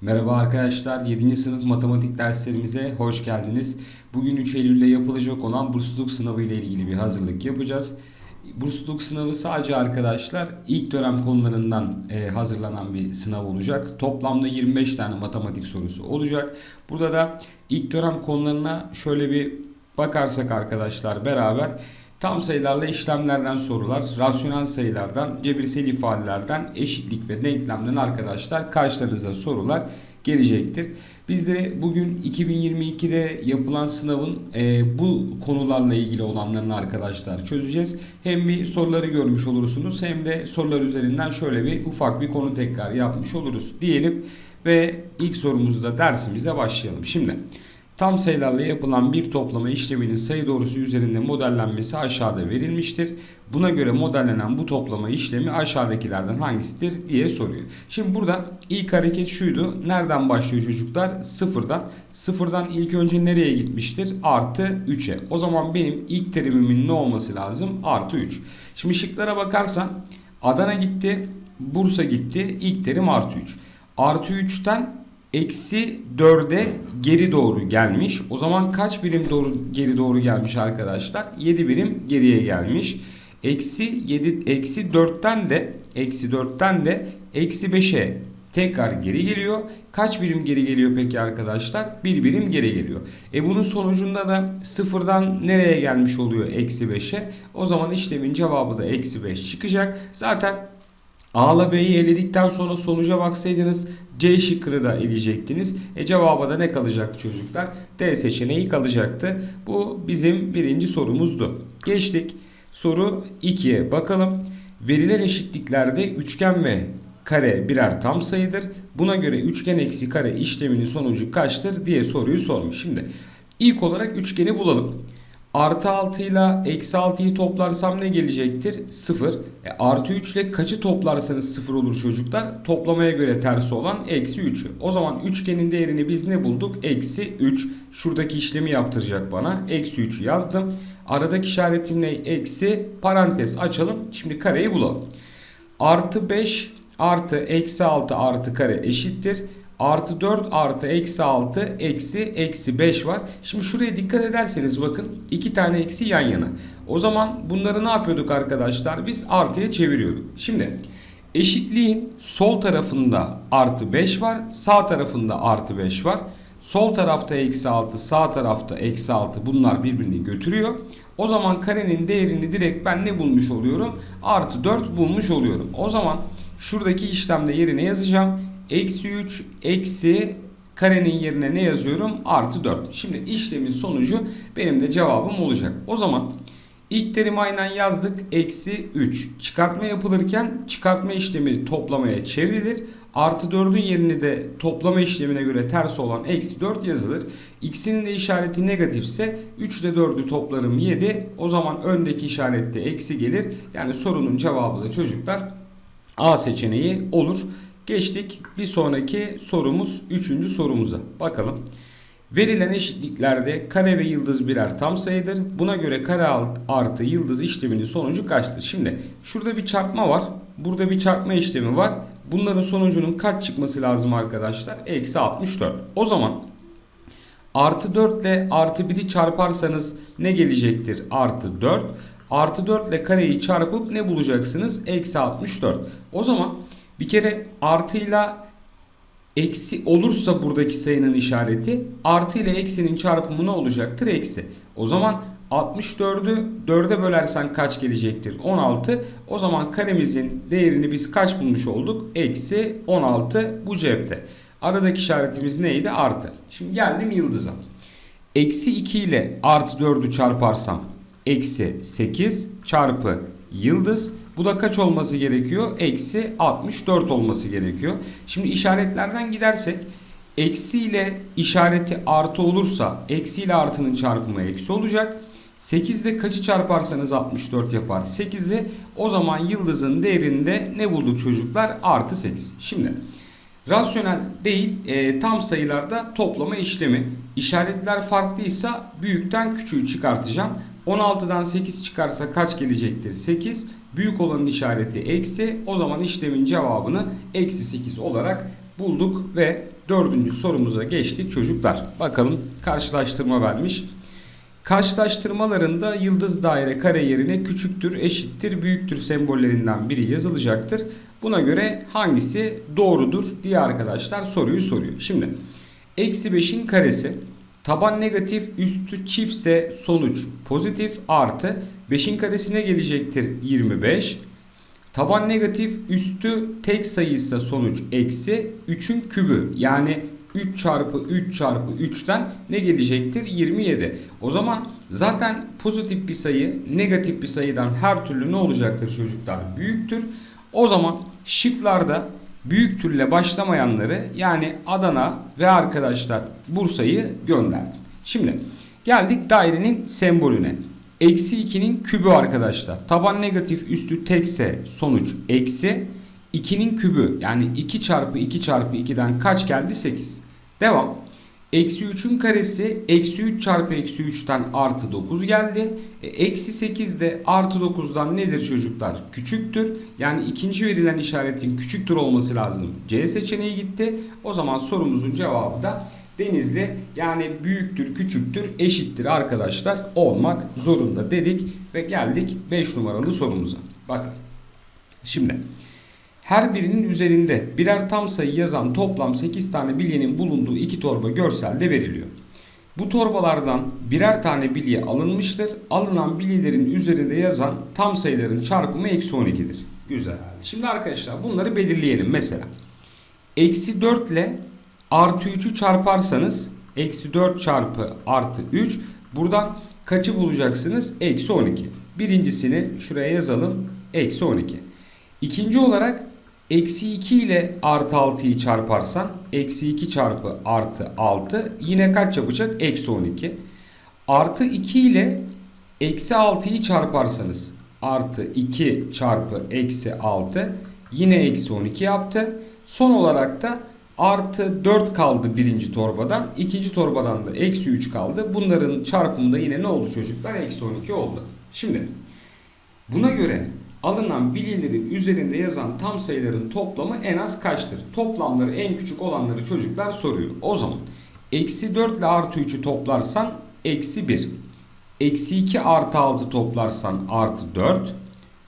Merhaba arkadaşlar, 7. sınıf matematik derslerimize hoş geldiniz. Bugün 3 Eylül'de yapılacak olan bursluluk sınavı ile ilgili bir hazırlık yapacağız. Bursluluk sınavı sadece arkadaşlar ilk dönem konularından e, hazırlanan bir sınav olacak. Toplamda 25 tane matematik sorusu olacak. Burada da ilk dönem konularına şöyle bir bakarsak arkadaşlar beraber Tam sayılarla işlemlerden sorular, rasyonel sayılardan, cebirsel ifadelerden, eşitlik ve denklemden arkadaşlar karşılarınıza sorular gelecektir. Biz de bugün 2022'de yapılan sınavın e, bu konularla ilgili olanlarını arkadaşlar çözeceğiz. Hem bir soruları görmüş olursunuz hem de sorular üzerinden şöyle bir ufak bir konu tekrar yapmış oluruz diyelim. Ve ilk sorumuzda dersimize başlayalım. Şimdi Tam sayılarla yapılan bir toplama işleminin sayı doğrusu üzerinde modellenmesi aşağıda verilmiştir. Buna göre modellenen bu toplama işlemi aşağıdakilerden hangisidir diye soruyor. Şimdi burada ilk hareket şuydu. Nereden başlıyor çocuklar? Sıfırdan. Sıfırdan ilk önce nereye gitmiştir? Artı 3'e. O zaman benim ilk terimimin ne olması lazım? Artı 3. Şimdi şıklara bakarsan Adana gitti, Bursa gitti. İlk terim artı 3. Artı 3'ten eksi 4'e geri doğru gelmiş. O zaman kaç birim doğru geri doğru gelmiş arkadaşlar? 7 birim geriye gelmiş. Eksi 7 eksi 4'ten de eksi 4'ten de eksi 5'e tekrar geri geliyor. Kaç birim geri geliyor peki arkadaşlar? Bir birim geri geliyor. E bunun sonucunda da sıfırdan nereye gelmiş oluyor? Eksi 5'e. O zaman işlemin cevabı da eksi 5 çıkacak. Zaten A ile B'yi eledikten sonra sonuca baksaydınız C şıkkını da eleyecektiniz. E cevaba da ne kalacaktı çocuklar? D seçeneği kalacaktı. Bu bizim birinci sorumuzdu. Geçtik. Soru 2'ye bakalım. Verilen eşitliklerde üçgen ve kare birer tam sayıdır. Buna göre üçgen eksi kare işleminin sonucu kaçtır diye soruyu sormuş. Şimdi ilk olarak üçgeni bulalım. Artı 6 ile eksi 6'yı toplarsam ne gelecektir? 0. E, artı 3 ile kaçı toplarsanız 0 olur çocuklar? Toplamaya göre tersi olan eksi 3'ü. O zaman üçgenin değerini biz ne bulduk? Eksi 3. Şuradaki işlemi yaptıracak bana. Eksi 3'ü yazdım. Aradaki işaretim ne? Eksi parantez açalım. Şimdi kareyi bulalım. Artı 5 artı eksi 6 artı kare eşittir. Artı 4 artı eksi 6 eksi eksi 5 var. Şimdi şuraya dikkat ederseniz bakın iki tane eksi yan yana. O zaman bunları ne yapıyorduk arkadaşlar? Biz artıya çeviriyorduk. Şimdi eşitliğin sol tarafında artı 5 var. Sağ tarafında artı 5 var. Sol tarafta eksi 6 sağ tarafta eksi 6 bunlar birbirini götürüyor. O zaman karenin değerini direkt ben ne bulmuş oluyorum? Artı 4 bulmuş oluyorum. O zaman şuradaki işlemde yerine yazacağım. Eksi 3 eksi karenin yerine ne yazıyorum? Artı 4. Şimdi işlemin sonucu benim de cevabım olacak. O zaman ilk terim aynen yazdık. Eksi 3. Çıkartma yapılırken çıkartma işlemi toplamaya çevrilir. Artı 4'ün yerini de toplama işlemine göre ters olan eksi 4 yazılır. X'inin de işareti negatifse 3 ile 4'ü toplarım 7. O zaman öndeki işarette eksi gelir. Yani sorunun cevabı da çocuklar A seçeneği olur. Geçtik bir sonraki sorumuz 3. sorumuza. Bakalım. Verilen eşitliklerde kare ve yıldız birer tam sayıdır. Buna göre kare artı yıldız işleminin sonucu kaçtır? Şimdi şurada bir çarpma var. Burada bir çarpma işlemi var. Bunların sonucunun kaç çıkması lazım arkadaşlar? Eksi 64. O zaman artı 4 ile artı 1'i çarparsanız ne gelecektir? Artı 4. Artı 4 ile kareyi çarpıp ne bulacaksınız? Eksi 64. O zaman bir kere artıyla eksi olursa buradaki sayının işareti artı ile eksinin çarpımı ne olacaktır? Eksi. O zaman 64'ü 4'e bölersen kaç gelecektir? 16. O zaman karemizin değerini biz kaç bulmuş olduk? Eksi 16 bu cepte. Aradaki işaretimiz neydi? Artı. Şimdi geldim yıldıza. Eksi 2 ile artı 4'ü çarparsam eksi 8 çarpı yıldız. Bu da kaç olması gerekiyor? Eksi 64 olması gerekiyor. Şimdi işaretlerden gidersek eksi ile işareti artı olursa eksi ile artının çarpımı eksi olacak. 8 ile kaçı çarparsanız 64 yapar 8'i. O zaman yıldızın değerinde ne bulduk çocuklar? Artı 8. Şimdi rasyonel değil e, tam sayılarda toplama işlemi. İşaretler farklıysa büyükten küçüğü çıkartacağım. 16'dan 8 çıkarsa kaç gelecektir? 8. Büyük olanın işareti eksi. O zaman işlemin cevabını eksi 8 olarak bulduk ve dördüncü sorumuza geçtik çocuklar. Bakalım karşılaştırma vermiş. Karşılaştırmalarında yıldız daire kare yerine küçüktür, eşittir, büyüktür sembollerinden biri yazılacaktır. Buna göre hangisi doğrudur diye arkadaşlar soruyu soruyor. Şimdi eksi 5'in karesi taban negatif üstü çiftse sonuç pozitif artı 5'in karesine gelecektir 25. Taban negatif üstü tek sayıysa sonuç eksi 3'ün kübü yani 3 çarpı 3 çarpı 3'ten ne gelecektir? 27. O zaman zaten pozitif bir sayı negatif bir sayıdan her türlü ne olacaktır çocuklar? Büyüktür. O zaman şıklarda büyük türle başlamayanları yani Adana ve arkadaşlar Bursa'yı gönderdim. Şimdi geldik dairenin sembolüne. Eksi 2'nin kübü arkadaşlar. Taban negatif üstü tekse sonuç eksi. 2'nin kübü yani 2 çarpı 2 çarpı 2'den kaç geldi? 8. Devam. Eksi 3'ün karesi eksi 3 çarpı eksi 3'ten artı 9 geldi. E, eksi 8 de artı 9'dan nedir çocuklar? Küçüktür. Yani ikinci verilen işaretin küçüktür olması lazım. C seçeneği gitti. O zaman sorumuzun cevabı da Denizli yani büyüktür, küçüktür, eşittir arkadaşlar olmak zorunda dedik ve geldik 5 numaralı sorumuza. Bakın. Şimdi her birinin üzerinde birer tam sayı yazan toplam 8 tane bilyenin bulunduğu iki torba görselde veriliyor. Bu torbalardan birer tane bilye alınmıştır. Alınan bilyelerin üzerinde yazan tam sayıların çarpımı eksi 12'dir. Güzel. Şimdi arkadaşlar bunları belirleyelim. Mesela eksi 4 ile artı 3'ü çarparsanız eksi 4 çarpı artı 3 buradan kaçı bulacaksınız? Eksi 12. Birincisini şuraya yazalım. Eksi 12. İkinci olarak eksi 2 ile artı 6'yı çarparsan eksi 2 çarpı artı 6 yine kaç yapacak? Eksi 12. Artı 2 ile eksi 6'yı çarparsanız artı 2 çarpı eksi 6 yine eksi 12 yaptı. Son olarak da artı 4 kaldı birinci torbadan. ikinci torbadan da eksi 3 kaldı. Bunların çarpımında yine ne oldu çocuklar? Eksi 12 oldu. Şimdi buna göre alınan bilyelerin üzerinde yazan tam sayıların toplamı en az kaçtır? Toplamları en küçük olanları çocuklar soruyor. O zaman eksi 4 ile artı 3'ü toplarsan eksi 1. Eksi 2 artı 6 toplarsan artı 4.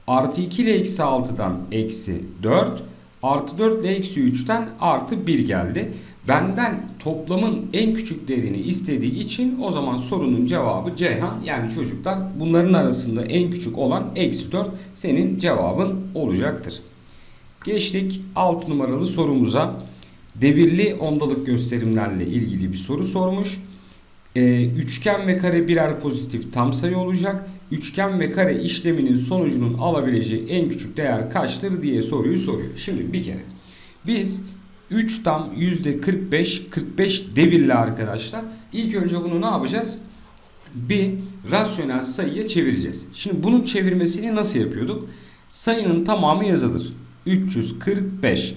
Artı 2 ile eksi 6'dan eksi 4. Artı 4 ile eksi 3'ten artı 1 geldi. Benden toplamın en küçük değerini istediği için o zaman sorunun cevabı Ceyhan. Yani çocuklar bunların arasında en küçük olan eksi 4 senin cevabın olacaktır. Geçtik 6 numaralı sorumuza. Devirli ondalık gösterimlerle ilgili bir soru sormuş. Ee, üçgen ve kare birer pozitif tam sayı olacak. Üçgen ve kare işleminin sonucunun alabileceği en küçük değer kaçtır diye soruyu soruyor. Şimdi bir kere biz 3 tam %45 45 devirli arkadaşlar. İlk önce bunu ne yapacağız? Bir rasyonel sayıya çevireceğiz. Şimdi bunun çevirmesini nasıl yapıyorduk? Sayının tamamı yazılır. 345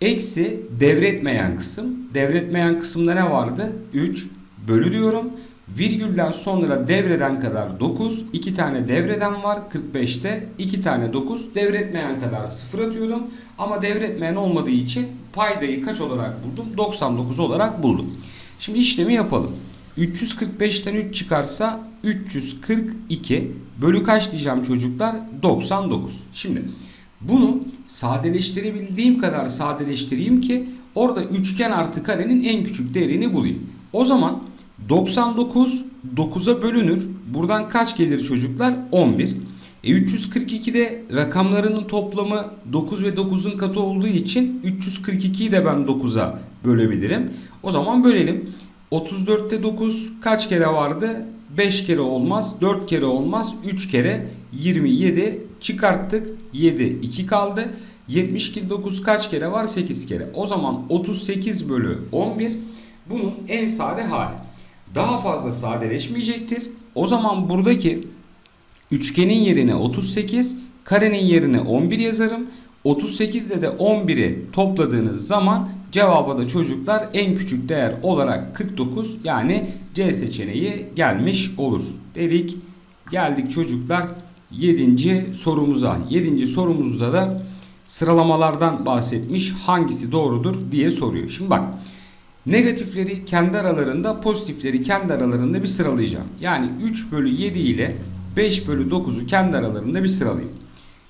eksi devretmeyen kısım. Devretmeyen kısımda ne vardı? 3 bölü diyorum. Virgülden sonra devreden kadar 9. 2 tane devreden var 45'te. 2 tane 9. Devretmeyen kadar 0 atıyordum. Ama devretmeyen olmadığı için paydayı kaç olarak buldum? 99 olarak buldum. Şimdi işlemi yapalım. 345'ten 3 çıkarsa 342 bölü kaç diyeceğim çocuklar? 99. Şimdi bunu sadeleştirebildiğim kadar sadeleştireyim ki orada üçgen artı karenin en küçük değerini bulayım. O zaman 99 9'a bölünür. Buradan kaç gelir çocuklar? 11. E 342'de rakamlarının toplamı 9 ve 9'un katı olduğu için 342'yi de ben 9'a bölebilirim. O zaman bölelim. 34'te 9 kaç kere vardı? 5 kere olmaz, 4 kere olmaz, 3 kere 27 çıkarttık. 7 2 kaldı. 72 9 kaç kere var? 8 kere. O zaman 38 bölü 11 bunun en sade hali daha fazla sadeleşmeyecektir. O zaman buradaki üçgenin yerine 38, karenin yerine 11 yazarım. 38 ile de 11'i topladığınız zaman cevaba da çocuklar en küçük değer olarak 49 yani C seçeneği gelmiş olur dedik. Geldik çocuklar 7. sorumuza. 7. sorumuzda da sıralamalardan bahsetmiş. Hangisi doğrudur diye soruyor. Şimdi bak. Negatifleri kendi aralarında, pozitifleri kendi aralarında bir sıralayacağım. Yani 3 bölü 7 ile 5 bölü 9'u kendi aralarında bir sıralayayım.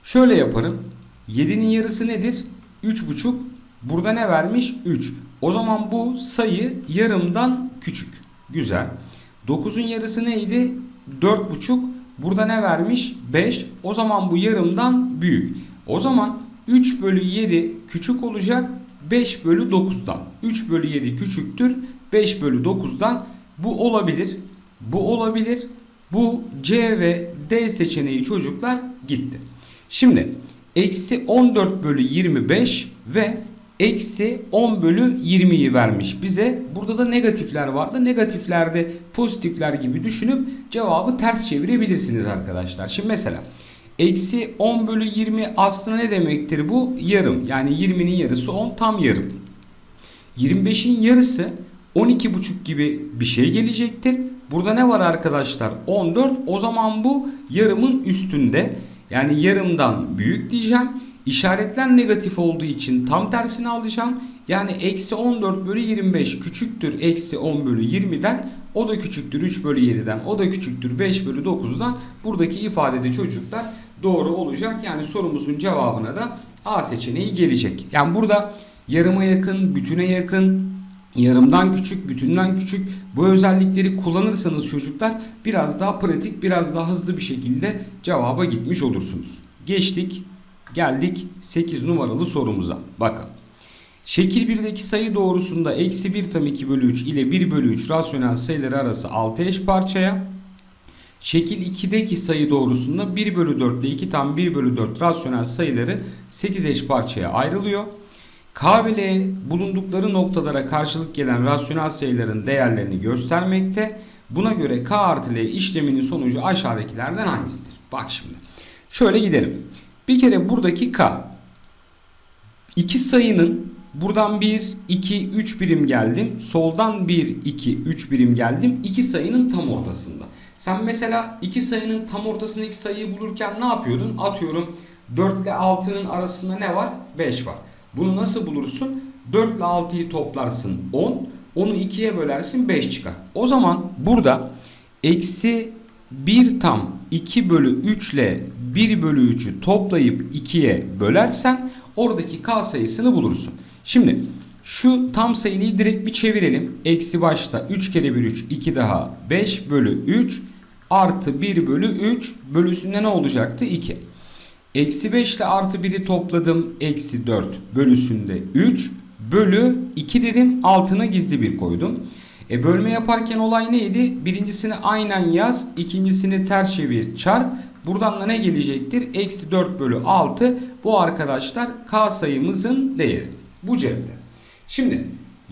Şöyle yaparım. 7'nin yarısı nedir? 3,5. Burada ne vermiş? 3. O zaman bu sayı yarımdan küçük. Güzel. 9'un yarısı neydi? 4,5. Burada ne vermiş? 5. O zaman bu yarımdan büyük. O zaman 3 bölü 7 küçük olacak 5 bölü 9'dan. 3 bölü 7 küçüktür 5 bölü 9'dan. Bu olabilir. Bu olabilir. Bu C ve D seçeneği çocuklar gitti. Şimdi eksi 14 bölü 25 ve eksi 10 bölü 20'yi vermiş bize. Burada da negatifler vardı. Negatiflerde pozitifler gibi düşünüp cevabı ters çevirebilirsiniz arkadaşlar. Şimdi mesela eksi 10 bölü 20 aslında ne demektir bu? Yarım. Yani 20'nin yarısı 10 tam yarım. 25'in yarısı 12,5 gibi bir şey gelecektir. Burada ne var arkadaşlar? 14. O zaman bu yarımın üstünde. Yani yarımdan büyük diyeceğim. İşaretler negatif olduğu için tam tersini alacağım. Yani eksi 14 bölü 25 küçüktür eksi 10 bölü 20'den. O da küçüktür 3 bölü 7'den. O da küçüktür 5 bölü 9'dan. Buradaki ifadede çocuklar doğru olacak. Yani sorumuzun cevabına da A seçeneği gelecek. Yani burada yarıma yakın, bütüne yakın, yarımdan küçük, bütünden küçük bu özellikleri kullanırsanız çocuklar biraz daha pratik, biraz daha hızlı bir şekilde cevaba gitmiş olursunuz. Geçtik, geldik 8 numaralı sorumuza. Bakalım. Şekil 1'deki sayı doğrusunda eksi 1 tam 2 bölü 3 ile 1 bölü 3 rasyonel sayıları arası 6 eş parçaya. Şekil 2'deki sayı doğrusunda 1 bölü 4 ile 2 tam 1 bölü 4 rasyonel sayıları 8 eş parçaya ayrılıyor. K ve L bulundukları noktalara karşılık gelen rasyonel sayıların değerlerini göstermekte. Buna göre K artı L işleminin sonucu aşağıdakilerden hangisidir? Bak şimdi. Şöyle gidelim. Bir kere buradaki K. İki sayının buradan 1, 2, 3 birim geldim. Soldan 1, 2, 3 birim geldim. İki sayının tam ortasında. Sen mesela iki sayının tam ortasındaki sayıyı bulurken ne yapıyordun? Atıyorum 4 ile 6'nın arasında ne var? 5 var. Bunu nasıl bulursun? 4 ile 6'yı toplarsın 10. Onu 2'ye bölersin 5 çıkar. O zaman burada eksi 1 tam 2 bölü 3 ile 1 bölü 3'ü toplayıp 2'ye bölersen oradaki k sayısını bulursun. Şimdi şu tam sayıyı direkt bir çevirelim. Eksi başta 3 kere 1 3 2 daha 5 bölü 3 artı 1 bölü 3 bölüsünde ne olacaktı? 2. Eksi 5 ile artı 1'i topladım. Eksi 4 bölüsünde 3 bölü 2 dedim. Altına gizli bir koydum. E bölme yaparken olay neydi? Birincisini aynen yaz. ikincisini ters çevir çarp. Buradan da ne gelecektir? Eksi 4 bölü 6. Bu arkadaşlar K sayımızın değeri. Bu cepte. Şimdi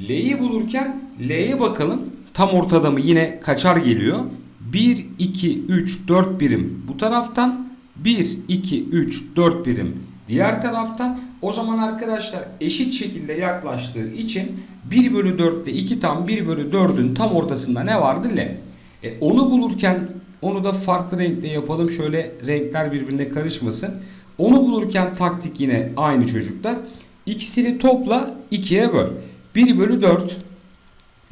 L'yi bulurken L'ye bakalım. Tam ortada mı yine kaçar geliyor. 1, 2, 3, 4 birim bu taraftan. 1, 2, 3, 4 birim diğer taraftan. O zaman arkadaşlar eşit şekilde yaklaştığı için 1 bölü 4 ile 2 tam 1 bölü 4'ün tam ortasında ne vardı? L. E, onu bulurken onu da farklı renkle yapalım. Şöyle renkler birbirine karışmasın. Onu bulurken taktik yine aynı çocuklar. İkisini topla 2'ye böl. 1 bölü 4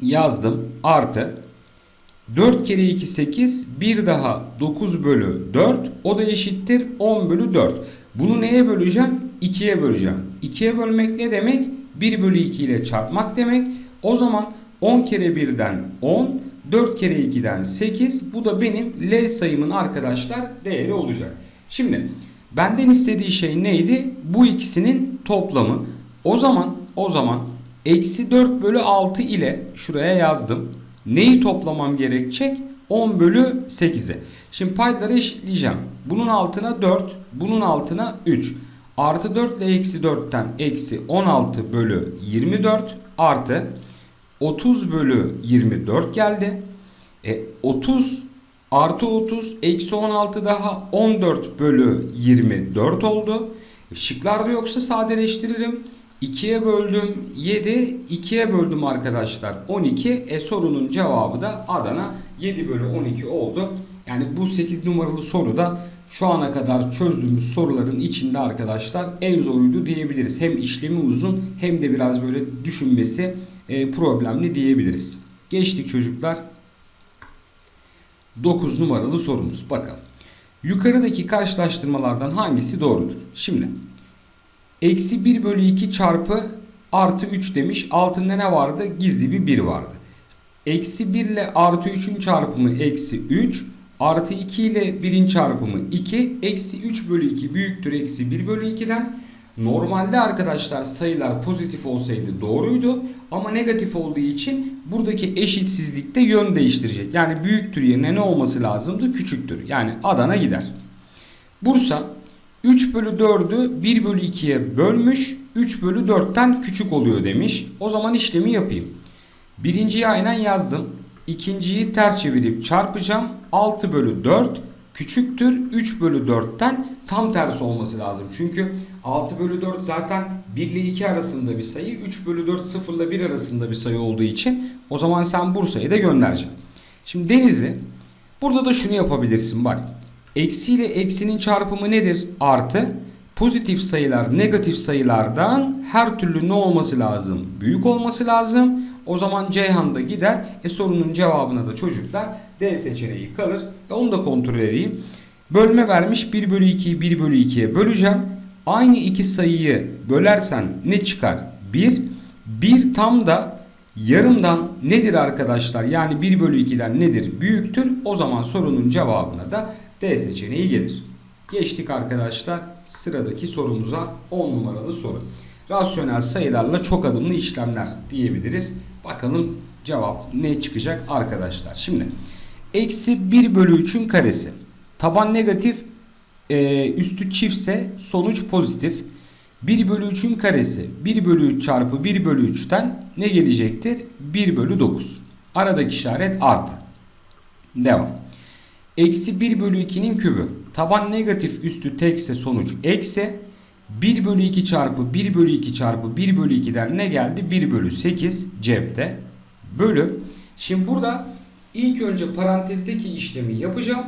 yazdım artı 4 kere 2 8 bir daha 9 bölü 4 o da eşittir 10 bölü 4. Bunu neye böleceğim? 2'ye böleceğim. 2'ye bölmek ne demek? 1 bölü 2 ile çarpmak demek. O zaman 10 kere 1'den 10 4 kere 2'den 8 bu da benim L sayımın arkadaşlar değeri olacak. Şimdi benden istediği şey neydi? Bu ikisinin toplamı. O zaman o zaman eksi 4 bölü 6 ile şuraya yazdım. Neyi toplamam gerekecek? 10 bölü 8'e. Şimdi payları eşitleyeceğim. Bunun altına 4, bunun altına 3. Artı 4 ile eksi 4'ten eksi 16 bölü 24 artı 30 bölü 24 geldi. E, 30 artı 30 eksi 16 daha 14 bölü 24 oldu. E, şıklarda yoksa sadeleştiririm. 2'ye böldüm 7, 2'ye böldüm arkadaşlar 12. E sorunun cevabı da Adana 7 bölü 12 oldu. Yani bu 8 numaralı soru da şu ana kadar çözdüğümüz soruların içinde arkadaşlar en zoruydu diyebiliriz. Hem işlemi uzun hem de biraz böyle düşünmesi e, problemli diyebiliriz. Geçtik çocuklar. 9 numaralı sorumuz. Bakalım. Yukarıdaki karşılaştırmalardan hangisi doğrudur? Şimdi eksi 1 bölü 2 çarpı artı 3 demiş. Altında ne vardı? Gizli bir 1 vardı. Eksi 1 ile artı 3'ün çarpımı eksi 3. Artı 2 ile 1'in çarpımı 2. Eksi 3 bölü 2 büyüktür eksi 1 bölü 2'den. Normalde arkadaşlar sayılar pozitif olsaydı doğruydu. Ama negatif olduğu için buradaki eşitsizlikte yön değiştirecek. Yani büyüktür yerine ne olması lazımdı? Küçüktür. Yani Adana gider. Bursa 3 bölü 4'ü 1 bölü 2'ye bölmüş. 3 bölü 4'ten küçük oluyor demiş. O zaman işlemi yapayım. Birinciyi aynen yazdım. İkinciyi ters çevirip çarpacağım. 6 bölü 4 küçüktür 3 bölü 4'ten tam tersi olması lazım. Çünkü 6 bölü 4 zaten 1 ile 2 arasında bir sayı. 3 bölü 4 0 ile 1 arasında bir sayı olduğu için o zaman sen Bursa'yı da göndereceksin. Şimdi Denizli burada da şunu yapabilirsin bak. Eksi ile eksinin çarpımı nedir? Artı. Pozitif sayılar negatif sayılardan her türlü ne olması lazım? Büyük olması lazım. O zaman Ceyhan da gider. E sorunun cevabına da çocuklar D seçeneği kalır. E onu da kontrol edeyim. Bölme vermiş 1 bölü 2'yi 1 bölü 2'ye böleceğim. Aynı iki sayıyı bölersen ne çıkar? 1. 1 tam da yarımdan nedir arkadaşlar? Yani 1 bölü 2'den nedir? Büyüktür. O zaman sorunun cevabına da D seçeneği gelir. Geçtik arkadaşlar sıradaki sorumuza 10 numaralı soru. Rasyonel sayılarla çok adımlı işlemler diyebiliriz. Bakalım cevap ne çıkacak arkadaşlar. Şimdi eksi 1 bölü 3'ün karesi. Taban negatif e, üstü çiftse sonuç pozitif. 1 bölü 3'ün karesi 1 bölü 3 çarpı 1 bölü 3'ten ne gelecektir? 1 bölü 9. Aradaki işaret artı. Devam. Eksi 1 bölü 2'nin kübü. Taban negatif üstü tekse sonuç eksi. 1 bölü 2 çarpı 1 bölü 2 çarpı 1 bölü 2'den ne geldi? 1 bölü 8 cepte. Bölü. Şimdi burada ilk önce parantezdeki işlemi yapacağım.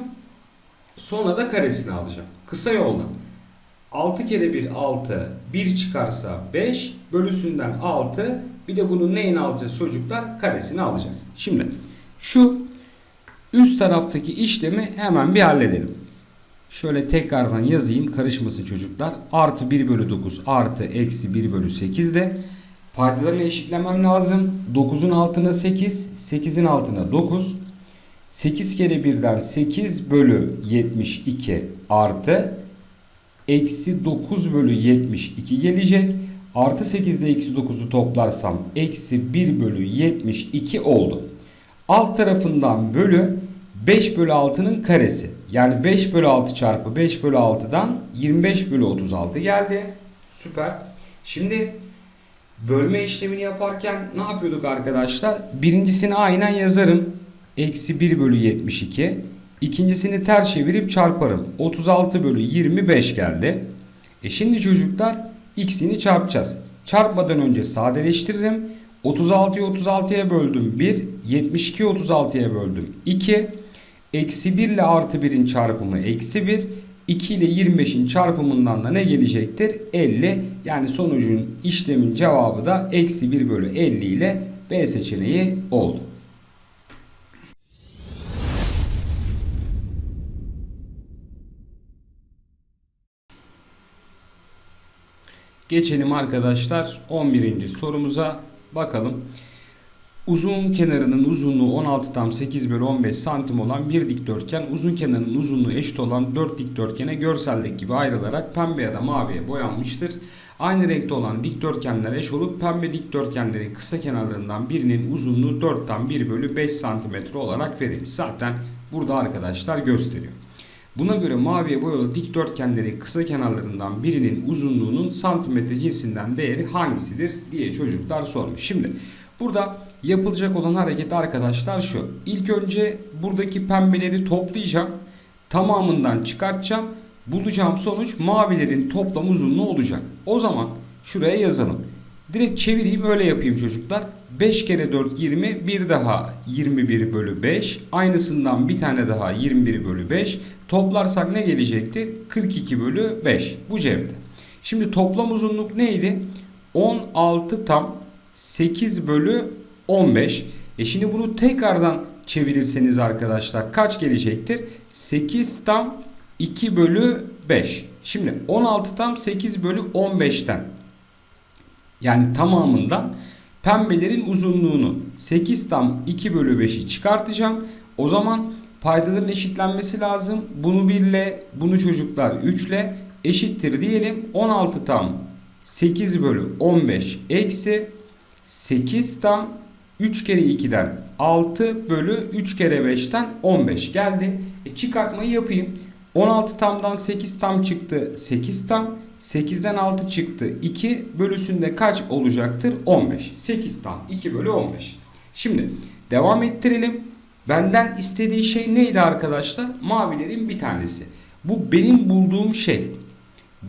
Sonra da karesini alacağım. Kısa yoldan. 6 kere 1 6. 1 çıkarsa 5. Bölüsünden 6. Bir de bunun neyini alacağız çocuklar? Karesini alacağız. Şimdi şu üst taraftaki işlemi hemen bir halledelim. Şöyle tekrardan yazayım karışmasın çocuklar. Artı 1 bölü 9 artı eksi 1 bölü 8 de paydalarını eşitlemem lazım. 9'un altına 8, 8'in altına 9. 8 kere 1'den 8 bölü 72 artı eksi 9 bölü 72 gelecek. Artı 8 ile eksi 9'u toplarsam eksi 1 bölü 72 oldu. Alt tarafından bölü 5 bölü 6'nın karesi. Yani 5 bölü 6 çarpı 5 bölü 6'dan 25 bölü 36 geldi. Süper. Şimdi bölme işlemini yaparken ne yapıyorduk arkadaşlar? Birincisini aynen yazarım. Eksi 1 bölü 72. İkincisini ters çevirip çarparım. 36 bölü 25 geldi. E şimdi çocuklar x'ini çarpacağız. Çarpmadan önce sadeleştiririm. 36'yı 36'ya böldüm 1. 72'yi 36'ya böldüm 2. Eksi 1 ile artı 1'in çarpımı eksi 1. 2 ile 25'in çarpımından da ne gelecektir? 50. Yani sonucun işlemin cevabı da eksi 1 bölü 50 ile B seçeneği oldu. Geçelim arkadaşlar 11. sorumuza bakalım. Uzun kenarının uzunluğu 16 tam 8 bölü 15 santim olan bir dikdörtgen uzun kenarının uzunluğu eşit olan 4 dikdörtgene görseldeki gibi ayrılarak pembe ya da maviye boyanmıştır. Aynı renkte olan dikdörtgenler eş olup pembe dikdörtgenlerin kısa kenarlarından birinin uzunluğu 4 tam 1 bölü 5 santimetre olarak verilmiş. Zaten burada arkadaşlar gösteriyor. Buna göre maviye boyalı dikdörtgenlerin kısa kenarlarından birinin uzunluğunun santimetre cinsinden değeri hangisidir diye çocuklar sormuş. Şimdi burada yapılacak olan hareket arkadaşlar şu. İlk önce buradaki pembeleri toplayacağım. Tamamından çıkartacağım. Bulacağım sonuç mavilerin toplam uzunluğu olacak. O zaman şuraya yazalım. Direkt çevireyim öyle yapayım çocuklar. 5 kere 4 20 bir daha 21 bölü 5 aynısından bir tane daha 21 bölü 5 toplarsak ne gelecektir 42 bölü 5 bu cepte. Şimdi toplam uzunluk neydi 16 tam 8 bölü 15 e şimdi bunu tekrardan çevirirseniz arkadaşlar kaç gelecektir 8 tam 2 bölü 5 şimdi 16 tam 8 bölü 15'ten yani tamamından pembelerin uzunluğunu 8 tam 2 bölü 5'i çıkartacağım. O zaman paydaların eşitlenmesi lazım. Bunu 1 ile bunu çocuklar 3 ile eşittir diyelim. 16 tam 8 bölü 15 eksi 8 tam 3 kere 2'den 6 bölü 3 kere 5'ten 15 geldi. E çıkartmayı yapayım. 16 tamdan 8 tam çıktı 8 tam. 8'den 6 çıktı 2 bölüsünde kaç olacaktır? 15. 8 tam 2 bölü 15. Şimdi devam ettirelim. Benden istediği şey neydi arkadaşlar? Mavilerin bir tanesi. Bu benim bulduğum şey.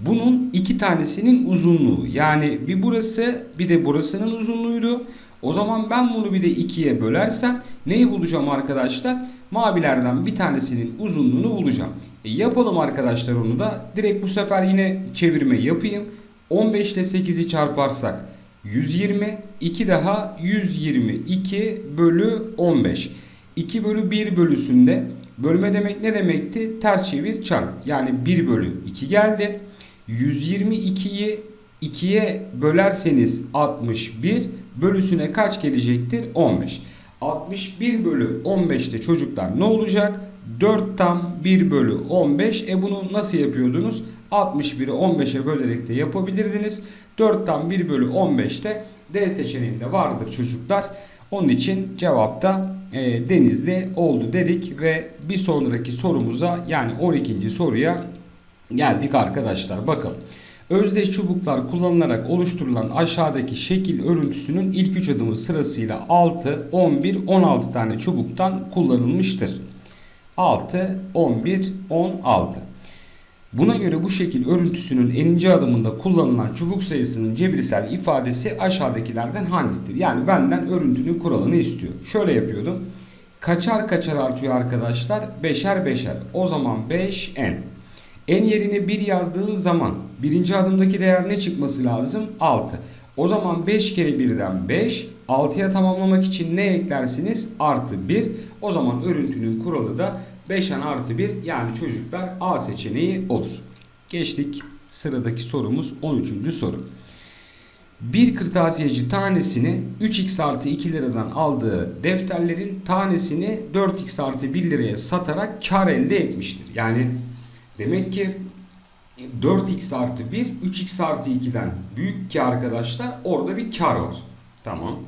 Bunun iki tanesinin uzunluğu. Yani bir burası bir de burasının uzunluğuydu. O zaman ben bunu bir de ikiye bölersem neyi bulacağım arkadaşlar? Mavilerden bir tanesinin uzunluğunu bulacağım. E yapalım arkadaşlar onu da. Direkt bu sefer yine çevirme yapayım. 15 ile 8'i çarparsak 120. 2 daha 122 bölü 15. 2 bölü 1 bölüsünde bölme demek ne demekti? Ters çevir çarp. Yani 1 bölü 2 geldi. 122'yi 2'ye bölerseniz 61 bölüsüne kaç gelecektir? 15. 61 bölü 15'te çocuklar ne olacak? 4 tam 1 bölü 15. E bunu nasıl yapıyordunuz? 61'i 15'e bölerek de yapabilirdiniz. 4 tam 1 bölü 15'te D seçeneğinde vardır çocuklar. Onun için cevapta e, denizli oldu dedik ve bir sonraki sorumuza yani 12. soruya geldik arkadaşlar. Bakalım. Özdeş çubuklar kullanılarak oluşturulan aşağıdaki şekil örüntüsünün ilk 3 adımı sırasıyla 6, 11, 16 tane çubuktan kullanılmıştır. 6, 11, 16. Buna göre bu şekil örüntüsünün eninci adımında kullanılan çubuk sayısının cebirsel ifadesi aşağıdakilerden hangisidir? Yani benden örüntünün kuralını istiyor. Şöyle yapıyordum. Kaçar kaçar artıyor arkadaşlar? Beşer beşer. O zaman 5n. n yerine 1 yazdığı zaman birinci adımdaki değer ne çıkması lazım? 6. O zaman 5 kere 1'den 5. 6'ya tamamlamak için ne eklersiniz? Artı 1. O zaman örüntünün kuralı da 5n artı 1 yani çocuklar A seçeneği olur. Geçtik sıradaki sorumuz 13. soru. Bir kırtasiyeci tanesini 3x artı 2 liradan aldığı defterlerin tanesini 4x artı 1 liraya satarak kar elde etmiştir. Yani demek ki 4x artı 1 3x artı 2'den büyük ki arkadaşlar orada bir kar var. Tamam.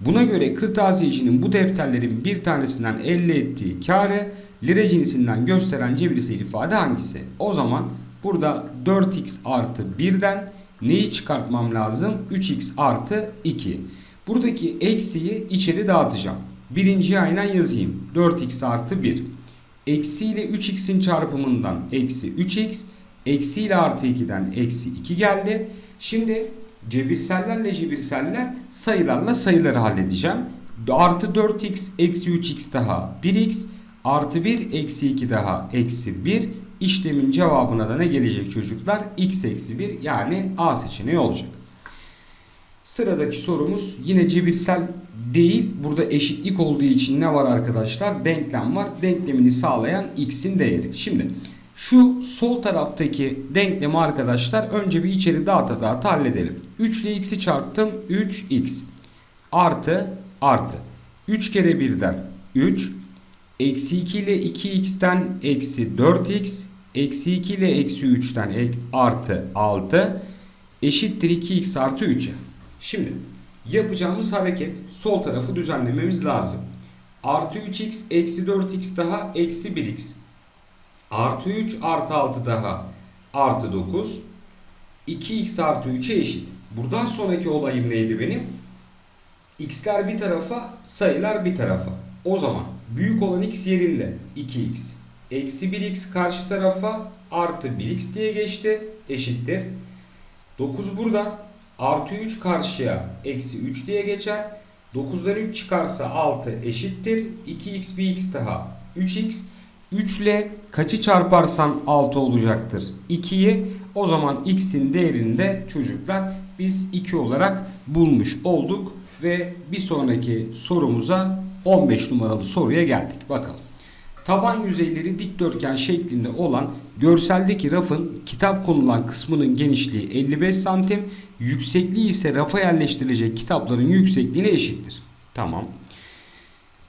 Buna göre kırtasiyecinin bu defterlerin bir tanesinden elde ettiği karı lira cinsinden gösteren cebirsel ifade hangisi? O zaman burada 4x artı 1'den neyi çıkartmam lazım? 3x artı 2. Buradaki eksiyi içeri dağıtacağım. Birinciyi aynen yazayım. 4x artı 1. Eksi ile 3x'in çarpımından eksi 3x. Eksi ile artı 2'den eksi 2 geldi. Şimdi cebirsellerle cebirseller sayılarla sayıları halledeceğim. Artı 4x eksi 3x daha 1x artı 1 eksi 2 daha eksi 1 işlemin cevabına da ne gelecek çocuklar? x eksi 1 yani A seçeneği olacak. Sıradaki sorumuz yine cebirsel değil. Burada eşitlik olduğu için ne var arkadaşlar? Denklem var. Denklemini sağlayan x'in değeri. Şimdi şu sol taraftaki denklemi arkadaşlar önce bir içeri dağıta dağıta halledelim. 3 ile x'i çarptım 3x artı artı 3 kere 1'den 3 eksi 2 ile 2x'ten eksi 4x eksi 2 ile eksi 3'ten ek, artı 6 eşittir 2x artı 3'e. Şimdi yapacağımız hareket sol tarafı düzenlememiz lazım. Artı 3x eksi 4x daha eksi 1x artı 3 artı 6 daha artı 9 2x artı 3'e eşit. Buradan sonraki olayım neydi benim? x'ler bir tarafa sayılar bir tarafa. O zaman büyük olan x yerinde 2x eksi 1x karşı tarafa artı 1x diye geçti eşittir. 9 burada artı 3 karşıya eksi 3 diye geçer. 9'dan 3 çıkarsa 6 eşittir. 2x bir x daha 3x. 3 ile kaçı çarparsan 6 olacaktır? 2'yi. O zaman x'in değerini de çocuklar biz 2 olarak bulmuş olduk. Ve bir sonraki sorumuza 15 numaralı soruya geldik. Bakalım. Taban yüzeyleri dikdörtgen şeklinde olan görseldeki rafın kitap konulan kısmının genişliği 55 santim, yüksekliği ise rafa yerleştirilecek kitapların yüksekliğine eşittir. Tamam.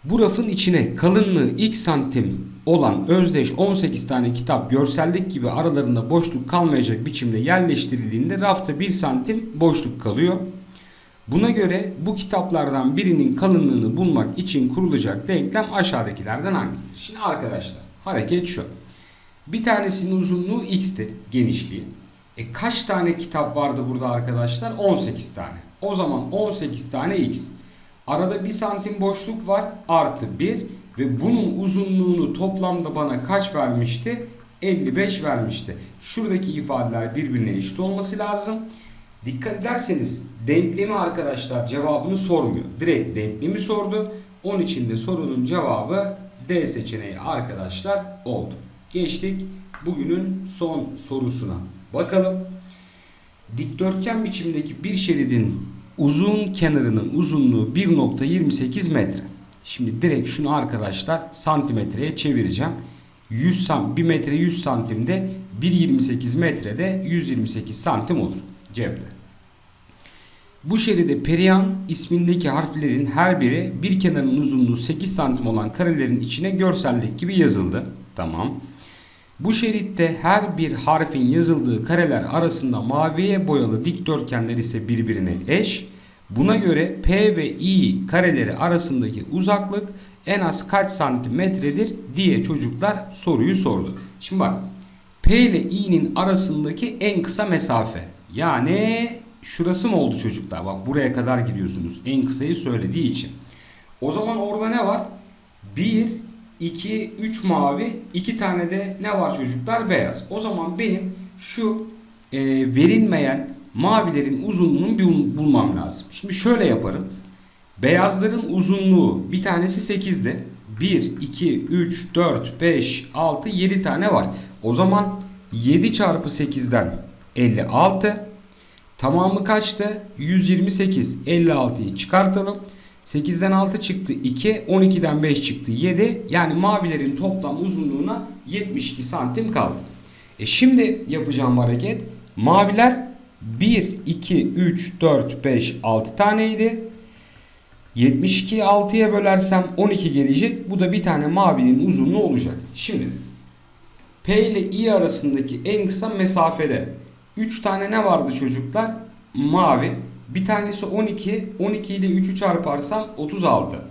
Bu rafın içine kalınlığı x santim olan özdeş 18 tane kitap görseldeki gibi aralarında boşluk kalmayacak biçimde yerleştirildiğinde rafta 1 santim boşluk kalıyor. Buna göre bu kitaplardan birinin kalınlığını bulmak için kurulacak denklem aşağıdakilerden hangisidir? Şimdi arkadaşlar hareket şu. Bir tanesinin uzunluğu x'ti genişliği. E kaç tane kitap vardı burada arkadaşlar? 18 tane. O zaman 18 tane x. Arada 1 santim boşluk var artı 1 ve bunun uzunluğunu toplamda bana kaç vermişti? 55 vermişti. Şuradaki ifadeler birbirine eşit olması lazım. Dikkat ederseniz denklemi arkadaşlar cevabını sormuyor. Direkt denklemi sordu. Onun için de sorunun cevabı D seçeneği arkadaşlar oldu. Geçtik bugünün son sorusuna. Bakalım. Dikdörtgen biçimdeki bir şeridin uzun kenarının uzunluğu 1.28 metre. Şimdi direkt şunu arkadaşlar santimetreye çevireceğim. 100 sam 1 metre 100 santimde 1.28 metrede 128 santim olur cepte. Bu şeride periyan ismindeki harflerin her biri bir kenarının uzunluğu 8 santim olan karelerin içine görseldeki gibi yazıldı. Tamam. Bu şeritte her bir harfin yazıldığı kareler arasında maviye boyalı dikdörtgenler ise birbirine eş. Buna göre P ve I kareleri arasındaki uzaklık en az kaç santimetredir diye çocuklar soruyu sordu. Şimdi bak P ile i'nin arasındaki en kısa mesafe. Yani şurası mı oldu çocuklar? Bak buraya kadar gidiyorsunuz. En kısayı söylediği için. O zaman orada ne var? 1, 2, 3 mavi, 2 tane de ne var çocuklar? Beyaz. O zaman benim şu e, verilmeyen mavilerin uzunluğunu bul- bulmam lazım. Şimdi şöyle yaparım. Beyazların uzunluğu bir tanesi 8'de. 1, 2, 3, 4, 5, 6, 7 tane var. O zaman 7 çarpı 8'den 56. Tamamı kaçtı? 128. 56'yı çıkartalım. 8'den 6 çıktı 2. 12'den 5 çıktı 7. Yani mavilerin toplam uzunluğuna 72 santim kaldı. E şimdi yapacağım hareket. Maviler 1, 2, 3, 4, 5, 6 taneydi. 72'yi 6'ya bölersem 12 gelecek. Bu da bir tane mavinin uzunluğu olacak. Şimdi P ile I arasındaki en kısa mesafede 3 tane ne vardı çocuklar? Mavi. Bir tanesi 12. 12 ile 3'ü çarparsam 36.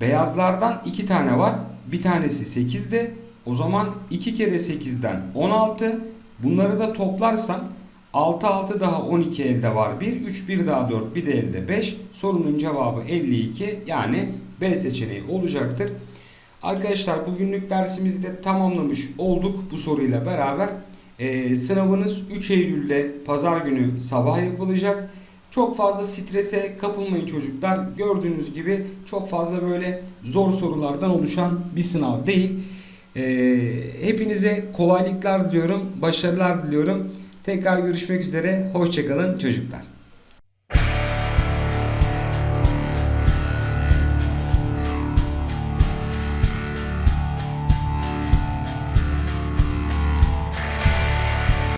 Beyazlardan 2 tane var. Bir tanesi 8'de. O zaman 2 kere 8'den 16. Bunları da toplarsam 6 6 daha 12 elde var 1. 3 1 daha 4 bir de elde 5. Sorunun cevabı 52 yani B seçeneği olacaktır. Arkadaşlar bugünlük dersimizi de tamamlamış olduk bu soruyla beraber. Ee, sınavınız 3 Eylül'de pazar günü sabah yapılacak. Çok fazla strese kapılmayın çocuklar. Gördüğünüz gibi çok fazla böyle zor sorulardan oluşan bir sınav değil. Ee, hepinize kolaylıklar diliyorum, başarılar diliyorum. Tekrar görüşmek üzere. Hoşçakalın çocuklar.